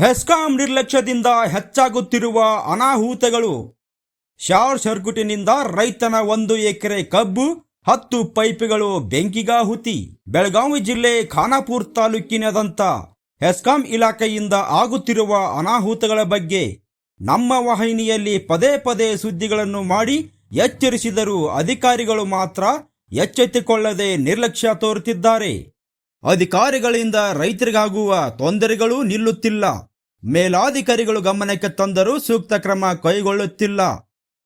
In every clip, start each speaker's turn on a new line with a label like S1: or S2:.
S1: ಹೆಸ್ಕಾಂ ನಿರ್ಲಕ್ಷ್ಯದಿಂದ ಹೆಚ್ಚಾಗುತ್ತಿರುವ ಅನಾಹುತಗಳು. ಶಾರ್ಟ್ ಸರ್ಕ್ಯೂಟಿನಿಂದ ರೈತನ ಒಂದು ಎಕರೆ ಕಬ್ಬು, ಹತ್ತು ಪೈಪ್ಗಳು ಬೆಂಕಿಗಾಹುತಿ. ಬೆಳಗಾವಿ ಜಿಲ್ಲೆ ಖಾನಾಪುರ ತಾಲೂಕಿನದಂತ ಹೆಸ್ಕಾಂ ಇಲಾಖೆಯಿಂದ ಆಗುತ್ತಿರುವ ಅನಾಹುತಗಳ ಬಗ್ಗೆ ನಮ್ಮ ವಾಹಿನಿಯಲ್ಲಿ ಪದೇ ಪದೇ ಸುದ್ದಿಗಳನ್ನು ಮಾಡಿ ಎಚ್ಚರಿಸಿದರೂ ಅಧಿಕಾರಿಗಳು ಮಾತ್ರ ಎಚ್ಚೆತ್ತುಕೊಳ್ಳದೆ ನಿರ್ಲಕ್ಷ್ಯ ತೋರುತ್ತಿದ್ದಾರೆ. ಅಧಿಕಾರಿಗಳಿಂದ ರೈತರಿಗಾಗುವ ತೊಂದರೆಗಳು ನಿಲ್ಲುತ್ತಿಲ್ಲ. ಮೇಲಾಧಿಕಾರಿಗಳು ಗಮನಕ್ಕೆ ತಂದರೂ ಸೂಕ್ತ ಕ್ರಮ ಕೈಗೊಳ್ಳುತ್ತಿಲ್ಲ.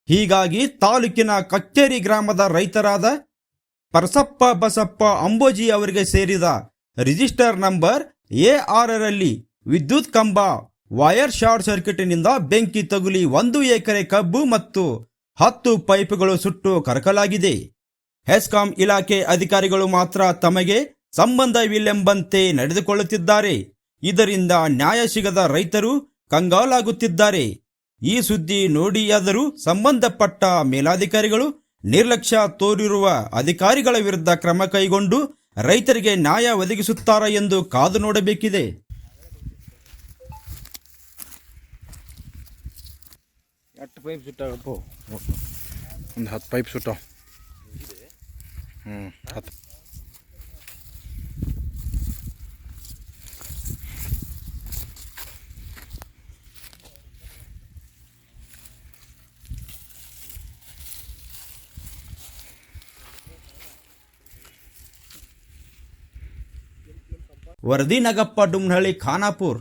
S1: ಹೀಗಾಗಿ ತಾಲೂಕಿನ ಕಚ್ಚೇರಿ ಗ್ರಾಮದ ರೈತರಾದ ಪರಸಪ್ಪ ಬಸಪ್ಪ ಅಂಬೋಜಿ ಅವರಿಗೆ ಸೇರಿದ ರಿಜಿಸ್ಟರ್ ನಂಬರ್ ಎ ಆರರಲ್ಲಿ ವಿದ್ಯುತ್ ಕಂಬ, ವೈರ್ ಶಾರ್ಟ್ ಸರ್ಕ್ಯೂಟಿನಿಂದ ಬೆಂಕಿ ತಗುಲಿ ಒಂದು ಎಕರೆ ಕಬ್ಬು ಮತ್ತು ಹತ್ತು ಪೈಪ್ಗಳು ಸುಟ್ಟು ಕರಕಲಾಗಿದೆ. ಹೆಸ್ಕಾಂ ಇಲಾಖೆ ಅಧಿಕಾರಿಗಳು ಮಾತ್ರ ತಮಗೆ ಸಂಬಂಧವಿಲ್ಲೆಂಬಂತೆ ನಡೆದುಕೊಳ್ಳುತ್ತಿದ್ದಾರೆ. ಇದರಿಂದ ನ್ಯಾಯ ಸಿಗದ ರೈತರು ಕಂಗಾಲಾಗುತ್ತಿದ್ದಾರೆ. ಈ ಸುದ್ದಿ ನೋಡಿಯಾದರೂ ಸಂಬಂಧಪಟ್ಟ ಮೇಲಾಧಿಕಾರಿಗಳು ನಿರ್ಲಕ್ಷ್ಯ ತೋರಿರುವ ಅಧಿಕಾರಿಗಳ ವಿರುದ್ಧ ಕ್ರಮ ಕೈಗೊಂಡು ರೈತರಿಗೆ ನ್ಯಾಯ ಒದಗಿಸುತ್ತಾರ ಎಂದು ಕಾದು ನೋಡಬೇಕಿದೆ.
S2: ಪೈಪ್ ಒಂದು ಹತ್ತು ಪೈಪ್ ಸುಟ್ಟಾವ ಹ್ಞೂ ಹತ್ತು.
S1: વર્ધી નગપ્પા ડુમનહળી ખાનાપુર